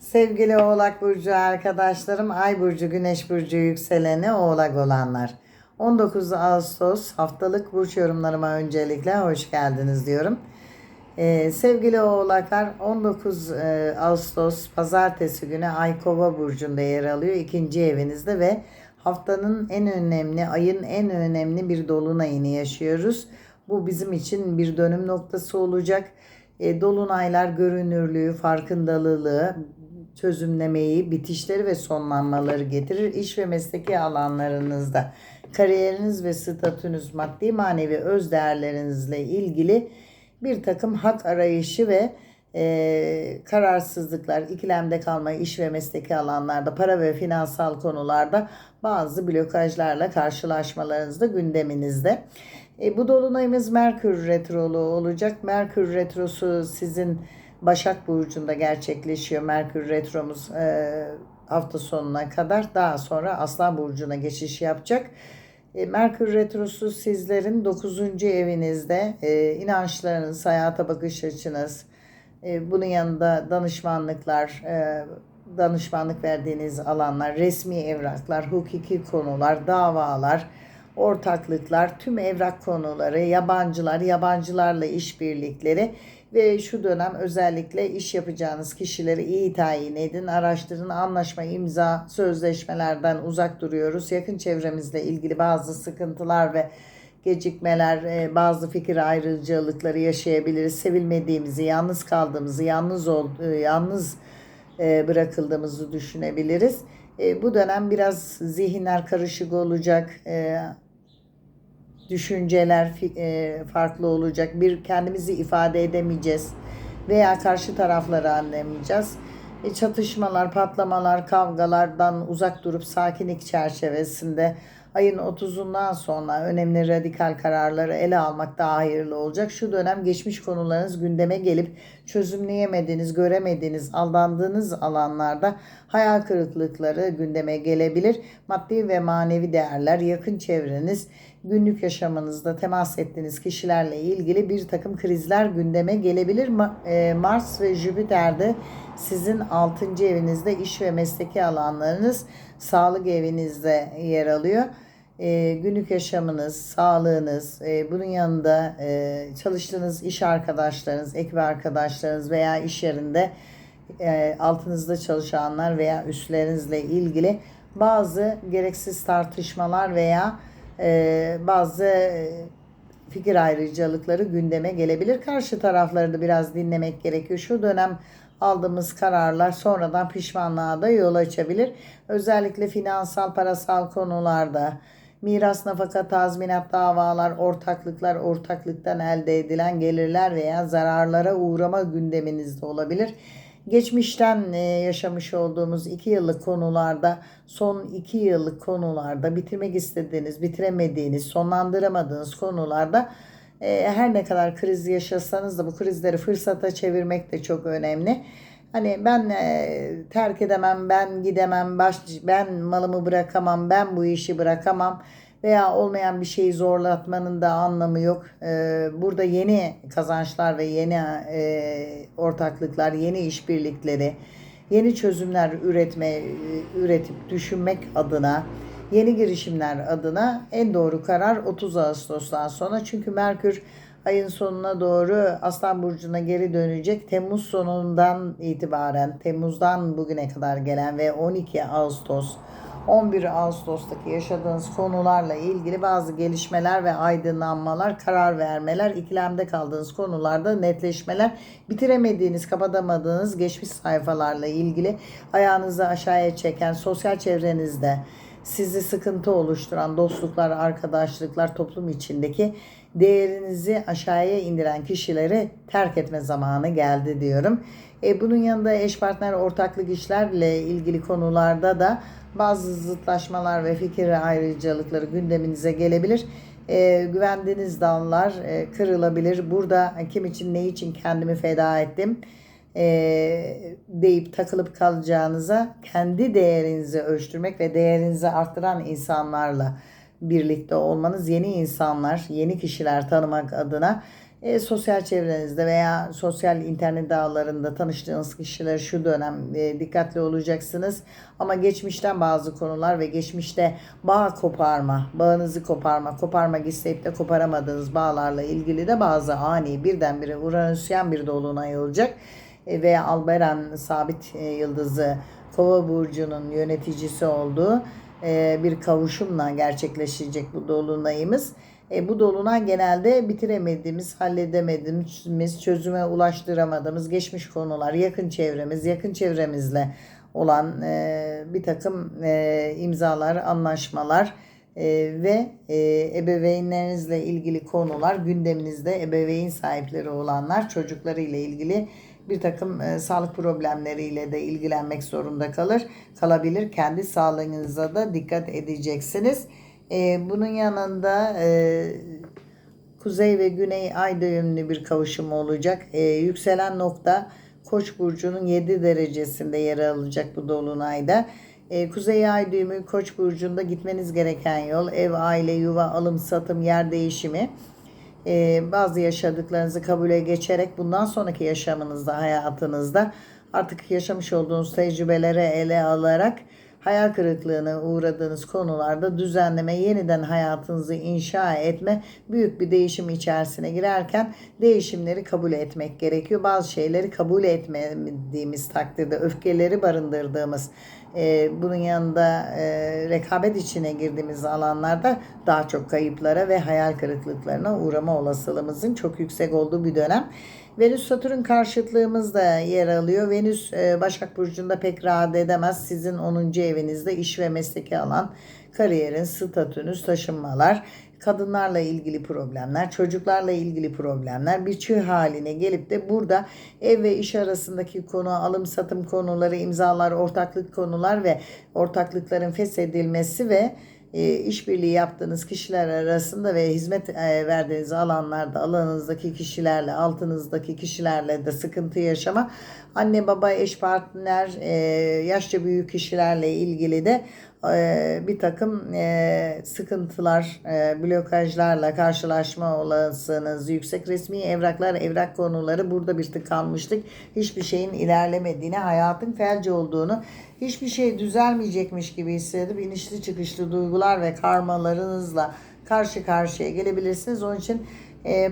Sevgili Oğlak Burcu arkadaşlarım, Ay Burcu, Güneş Burcu yükseleni Oğlak olanlar. 19 Ağustos haftalık burç yorumlarıma öncelikle hoş geldiniz diyorum. Ee, sevgili Oğlaklar 19 e, Ağustos Pazartesi günü Ay Kova Burcu'nda yer alıyor. ikinci evinizde ve haftanın en önemli, ayın en önemli bir dolunayını yaşıyoruz. Bu bizim için bir dönüm noktası olacak. E, dolunaylar görünürlüğü, farkındalığı, çözümlemeyi, bitişleri ve sonlanmaları getirir. İş ve mesleki alanlarınızda kariyeriniz ve statünüz, maddi manevi öz değerlerinizle ilgili bir takım hak arayışı ve e, kararsızlıklar, ikilemde kalma, iş ve mesleki alanlarda, para ve finansal konularda bazı blokajlarla karşılaşmalarınız da gündeminizde. E, bu dolunayımız Merkür Retrolu olacak. Merkür Retrosu sizin Başak Burcu'nda gerçekleşiyor. Merkür Retromuz e, hafta sonuna kadar. Daha sonra Aslan Burcu'na geçiş yapacak. E, Merkür Retrosu sizlerin 9. evinizde e, inançlarınız, hayata bakış açınız, e, bunun yanında danışmanlıklar, e, danışmanlık verdiğiniz alanlar, resmi evraklar, hukuki konular, davalar, ortaklıklar, tüm evrak konuları, yabancılar, yabancılarla işbirlikleri ve şu dönem özellikle iş yapacağınız kişileri iyi tayin edin, araştırın, anlaşma, imza, sözleşmelerden uzak duruyoruz. Yakın çevremizle ilgili bazı sıkıntılar ve gecikmeler, e, bazı fikir ayrıcalıkları yaşayabiliriz. Sevilmediğimizi, yalnız kaldığımızı, yalnız ol, e, yalnız e, bırakıldığımızı düşünebiliriz. Bu dönem biraz zihinler karışık olacak. Düşünceler farklı olacak. Bir kendimizi ifade edemeyeceğiz veya karşı tarafları anlayamayacağız. Çatışmalar, patlamalar, kavgalardan uzak durup sakinlik çerçevesinde ayın 30'undan sonra önemli radikal kararları ele almak daha hayırlı olacak. Şu dönem geçmiş konularınız gündeme gelip çözümleyemediğiniz, göremediğiniz, aldandığınız alanlarda hayal kırıklıkları gündeme gelebilir. Maddi ve manevi değerler, yakın çevreniz, günlük yaşamınızda temas ettiğiniz kişilerle ilgili bir takım krizler gündeme gelebilir. E, Mars ve Jüpiter'de sizin 6. evinizde iş ve mesleki alanlarınız sağlık evinizde yer alıyor. E, günlük yaşamınız, sağlığınız, e, bunun yanında e, çalıştığınız iş arkadaşlarınız, ekip arkadaşlarınız veya iş yerinde e, altınızda çalışanlar veya üstlerinizle ilgili bazı gereksiz tartışmalar veya e, bazı fikir ayrıcalıkları gündeme gelebilir. Karşı tarafları da biraz dinlemek gerekiyor. Şu dönem aldığımız kararlar sonradan pişmanlığa da yol açabilir. Özellikle finansal, parasal konularda miras, nafaka, tazminat, davalar, ortaklıklar, ortaklıktan elde edilen gelirler veya zararlara uğrama gündeminizde olabilir. Geçmişten e, yaşamış olduğumuz iki yıllık konularda, son iki yıllık konularda bitirmek istediğiniz, bitiremediğiniz, sonlandıramadığınız konularda e, her ne kadar kriz yaşasanız da bu krizleri fırsata çevirmek de çok önemli. Hani ben e, terk edemem, ben gidemem, baş, ben malımı bırakamam, ben bu işi bırakamam veya olmayan bir şeyi zorlatmanın da anlamı yok. E, burada yeni kazançlar ve yeni ortaklıklar, yeni işbirlikleri, yeni çözümler üretme, üretip düşünmek adına yeni girişimler adına en doğru karar 30 Ağustos'tan sonra. Çünkü Merkür ayın sonuna doğru Aslan Burcu'na geri dönecek. Temmuz sonundan itibaren, Temmuz'dan bugüne kadar gelen ve 12 Ağustos 11 Ağustos'taki yaşadığınız konularla ilgili bazı gelişmeler ve aydınlanmalar, karar vermeler, ikilemde kaldığınız konularda netleşmeler, bitiremediğiniz, kapatamadığınız geçmiş sayfalarla ilgili ayağınızı aşağıya çeken sosyal çevrenizde sizi sıkıntı oluşturan dostluklar, arkadaşlıklar, toplum içindeki değerinizi aşağıya indiren kişileri terk etme zamanı geldi diyorum. E, bunun yanında eş partner ortaklık işlerle ilgili konularda da bazı zıtlaşmalar ve fikir ayrıcalıkları gündeminize gelebilir. E, güvendiğiniz dallar e, kırılabilir. Burada kim için ne için kendimi feda ettim e, deyip takılıp kalacağınıza kendi değerinizi ölçtürmek ve değerinizi arttıran insanlarla birlikte olmanız, yeni insanlar, yeni kişiler tanımak adına E, sosyal çevrenizde veya sosyal internet ağlarında tanıştığınız kişiler şu dönem e, dikkatli olacaksınız. Ama geçmişten bazı konular ve geçmişte bağ koparma, bağınızı koparma, koparmak isteyip de koparamadığınız bağlarla ilgili de bazı ani birdenbire Uranüsyen bir dolunay olacak. E, ve Alberan sabit e, yıldızı Kova burcunun yöneticisi olduğu e, bir kavuşumla gerçekleşecek bu dolunayımız. E, bu dolunay genelde bitiremediğimiz, halledemediğimiz, çözüme ulaştıramadığımız geçmiş konular, yakın çevremiz, yakın çevremizle olan e, bir takım e, imzalar, anlaşmalar e, ve e, ebeveynlerinizle ilgili konular gündeminizde ebeveyn sahipleri olanlar çocuklarıyla ilgili bir takım e, sağlık problemleriyle de ilgilenmek zorunda kalır, kalabilir. Kendi sağlığınıza da dikkat edeceksiniz. E, bunun yanında e, kuzey ve güney ay düğümlü bir kavuşum olacak. E, yükselen nokta Koç burcunun 7 derecesinde yer alacak bu dolunayda. E, kuzey ay düğümü Koç burcunda gitmeniz gereken yol ev, aile, yuva, alım, satım, yer değişimi e, bazı yaşadıklarınızı kabule geçerek bundan sonraki yaşamınızda, hayatınızda artık yaşamış olduğunuz tecrübelere ele alarak hayal kırıklığına uğradığınız konularda düzenleme, yeniden hayatınızı inşa etme, büyük bir değişim içerisine girerken değişimleri kabul etmek gerekiyor. Bazı şeyleri kabul etmediğimiz takdirde öfkeleri barındırdığımız e, bunun yanında e, rekabet içine girdiğimiz alanlarda daha çok kayıplara ve hayal kırıklıklarına uğrama olasılığımızın çok yüksek olduğu bir dönem. Venüs Satürn karşıtlığımız da yer alıyor. Venüs e, Başak Burcu'nda pek rahat edemez. Sizin 10. evinizde iş ve mesleki alan, kariyerin, statünüz, taşınmalar, kadınlarla ilgili problemler, çocuklarla ilgili problemler bir çığ haline gelip de burada ev ve iş arasındaki konu, alım satım konuları, imzalar, ortaklık konular ve ortaklıkların feshedilmesi ve e, işbirliği yaptığınız kişiler arasında ve hizmet e, verdiğiniz alanlarda alanınızdaki kişilerle, altınızdaki kişilerle de sıkıntı yaşama, anne baba, eş partner, e, yaşça büyük kişilerle ilgili de bir takım sıkıntılar, blokajlarla karşılaşma olasılığınız yüksek. Resmi evraklar, evrak konuları burada bir tık kalmıştık. Hiçbir şeyin ilerlemediğini, hayatın felci olduğunu, hiçbir şey düzelmeyecekmiş gibi hissedip inişli çıkışlı duygular ve karmalarınızla karşı karşıya gelebilirsiniz. Onun için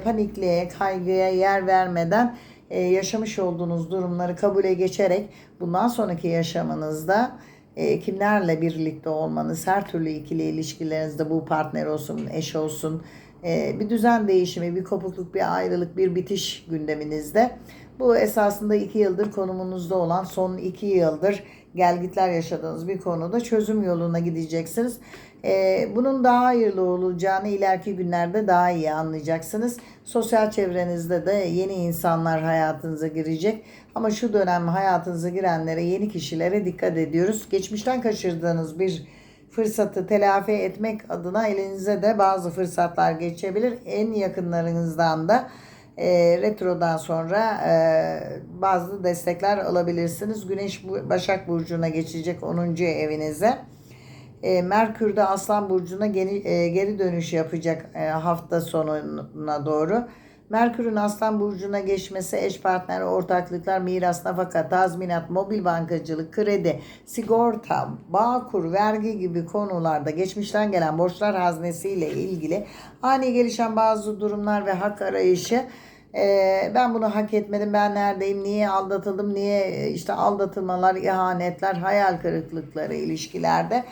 panikliğe, kaygıya yer vermeden yaşamış olduğunuz durumları kabule geçerek bundan sonraki yaşamınızda e, kimlerle birlikte olmanız, her türlü ikili ilişkilerinizde bu partner olsun, eş olsun, e, bir düzen değişimi, bir kopukluk, bir ayrılık, bir bitiş gündeminizde. Bu esasında iki yıldır konumunuzda olan son iki yıldır gelgitler yaşadığınız bir konuda çözüm yoluna gideceksiniz. Ee, bunun daha hayırlı olacağını ileriki günlerde daha iyi anlayacaksınız. Sosyal çevrenizde de yeni insanlar hayatınıza girecek. Ama şu dönem hayatınıza girenlere, yeni kişilere dikkat ediyoruz. Geçmişten kaçırdığınız bir fırsatı telafi etmek adına elinize de bazı fırsatlar geçebilir. En yakınlarınızdan da e, retrodan sonra e, bazı destekler alabilirsiniz. Güneş Başak Burcu'na geçecek 10. evinize. E, Merkür de Aslan Burcu'na geri, e, geri dönüş yapacak e, hafta sonuna doğru. Merkür'ün Aslan Burcu'na geçmesi eş partner, ortaklıklar, miras, nafaka, tazminat, mobil bankacılık, kredi, sigorta, bağkur, vergi gibi konularda geçmişten gelen borçlar haznesiyle ilgili ani gelişen bazı durumlar ve hak arayışı ee, ben bunu hak etmedim, ben neredeyim, niye aldatıldım, niye işte aldatılmalar, ihanetler, hayal kırıklıkları ilişkilerde.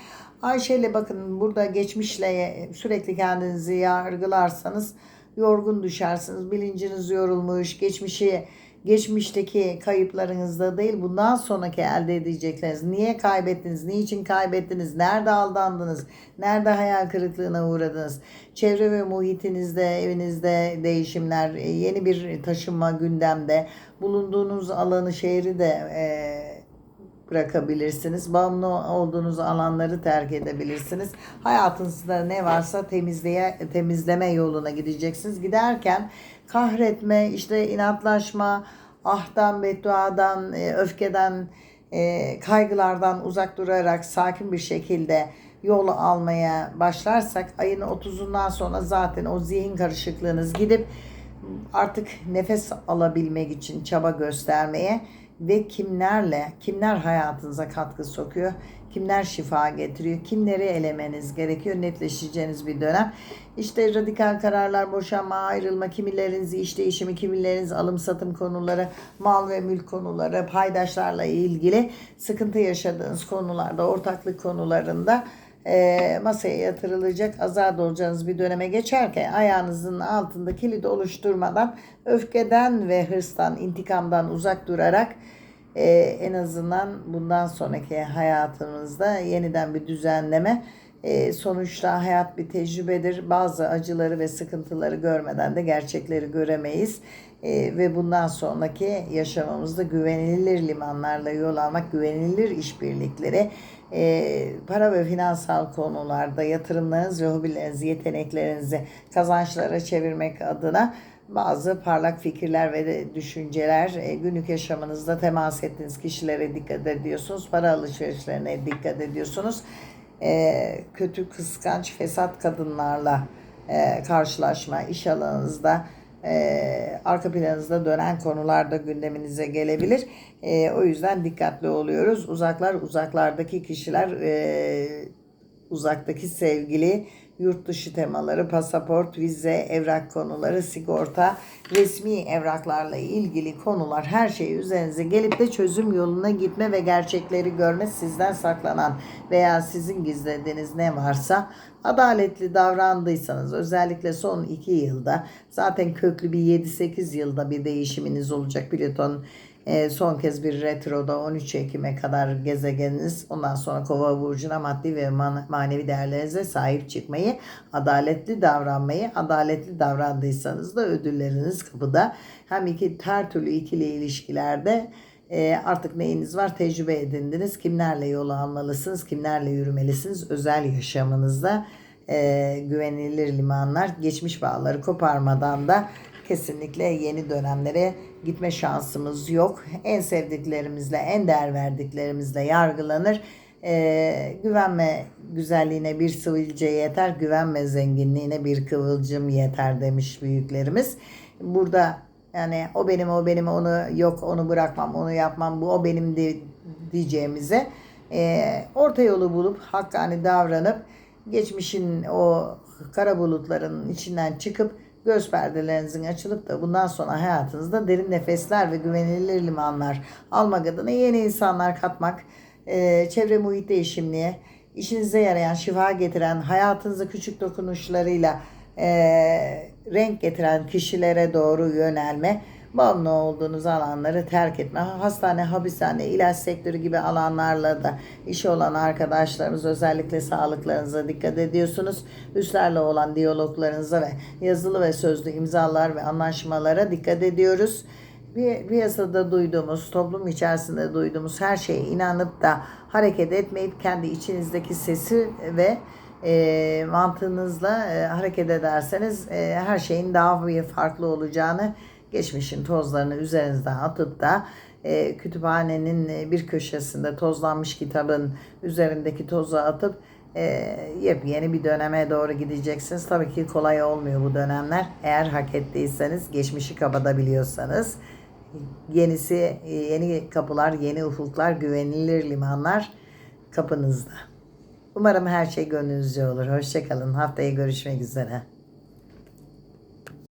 Ayşe ile bakın burada geçmişle sürekli kendinizi yargılarsanız yorgun düşersiniz. Bilinciniz yorulmuş, geçmişi geçmişteki kayıplarınızda değil bundan sonraki elde edecekleriniz. Niye kaybettiniz? Niçin kaybettiniz? Nerede aldandınız? Nerede hayal kırıklığına uğradınız? Çevre ve muhitinizde, evinizde değişimler, yeni bir taşınma gündemde, bulunduğunuz alanı, şehri de e, bırakabilirsiniz. Bağımlı olduğunuz alanları terk edebilirsiniz. Hayatınızda ne varsa temizleye, temizleme yoluna gideceksiniz. Giderken kahretme, işte inatlaşma, ahtan, bedduadan, e, öfkeden, e, kaygılardan uzak durarak sakin bir şekilde yol almaya başlarsak ayın 30'undan sonra zaten o zihin karışıklığınız gidip artık nefes alabilmek için çaba göstermeye ve kimlerle, kimler hayatınıza katkı sokuyor, kimler şifa getiriyor, kimleri elemeniz gerekiyor netleşeceğiniz bir dönem. İşte radikal kararlar, boşanma, ayrılma, kimileriniz iş değişimi, kimileriniz alım satım konuları, mal ve mülk konuları, paydaşlarla ilgili sıkıntı yaşadığınız konularda, ortaklık konularında e, masaya yatırılacak azat olacağınız bir döneme geçerken ayağınızın altında kilit oluşturmadan öfkeden ve hırstan, intikamdan uzak durarak e, en azından bundan sonraki hayatımızda yeniden bir düzenleme e, sonuçta hayat bir tecrübedir. Bazı acıları ve sıkıntıları görmeden de gerçekleri göremeyiz. E, ve bundan sonraki yaşamımızda güvenilir limanlarla yol almak, güvenilir işbirlikleri, e, para ve finansal konularda yatırımlarınız ve hobilerinizi, yeteneklerinizi kazançlara çevirmek adına bazı parlak fikirler ve düşünceler e, günlük yaşamınızda temas ettiğiniz kişilere dikkat ediyorsunuz. Para alışverişlerine dikkat ediyorsunuz. E, kötü, kıskanç, fesat kadınlarla e, karşılaşma, iş alanınızda e, arka planınızda dönen konular da gündeminize gelebilir. E, o yüzden dikkatli oluyoruz. Uzaklar, uzaklardaki kişiler, e, uzaktaki sevgili, yurt dışı temaları, pasaport, vize, evrak konuları, sigorta, resmi evraklarla ilgili konular her şey üzerinize gelip de çözüm yoluna gitme ve gerçekleri görme sizden saklanan veya sizin gizlediğiniz ne varsa adaletli davrandıysanız özellikle son iki yılda zaten köklü bir 7-8 yılda bir değişiminiz olacak Plüton e, son kez bir retroda 13 Ekim'e kadar gezegeniniz ondan sonra kova burcuna maddi ve man- manevi değerlerinize sahip çıkmayı adaletli davranmayı adaletli davrandıysanız da ödülleriniz kapıda. Hem iki her türlü ikili ilişkilerde e, artık neyiniz var tecrübe edindiniz. Kimlerle yol almalısınız kimlerle yürümelisiniz? Özel yaşamınızda e, güvenilir limanlar geçmiş bağları koparmadan da kesinlikle yeni dönemlere gitme şansımız yok. En sevdiklerimizle, en değer verdiklerimizle yargılanır. Ee, güvenme güzelliğine bir sıvılca yeter, güvenme zenginliğine bir kıvılcım yeter demiş büyüklerimiz. Burada yani o benim, o benim, onu yok, onu bırakmam, onu yapmam, bu o benim de, diyeceğimize e, orta yolu bulup hakkani davranıp geçmişin o kara bulutların içinden çıkıp göz perdelerinizin açılıp da bundan sonra hayatınızda derin nefesler ve güvenilir limanlar almak adına yeni insanlar katmak, e, çevre muhit değişimliğe, işinize yarayan, şifa getiren, hayatınıza küçük dokunuşlarıyla e, renk getiren kişilere doğru yönelme, bağımlı olduğunuz alanları terk etme, hastane, hapishane, ilaç sektörü gibi alanlarla da işi olan arkadaşlarımız özellikle sağlıklarınıza dikkat ediyorsunuz. Üstlerle olan diyaloglarınıza ve yazılı ve sözlü imzalar ve anlaşmalara dikkat ediyoruz. Bir piyasada duyduğumuz, toplum içerisinde duyduğumuz her şeye inanıp da hareket etmeyip kendi içinizdeki sesi ve e, mantığınızla e, hareket ederseniz e, her şeyin daha farklı olacağını geçmişin tozlarını üzerinizden atıp da e, kütüphanenin e, bir köşesinde tozlanmış kitabın üzerindeki tozu atıp e, yepyeni bir döneme doğru gideceksiniz. Tabii ki kolay olmuyor bu dönemler. Eğer hak ettiyseniz, geçmişi kapatabiliyorsanız yenisi, e, yeni kapılar, yeni ufuklar, güvenilir limanlar kapınızda. Umarım her şey gönlünüzce olur. Hoşçakalın. Haftaya görüşmek üzere.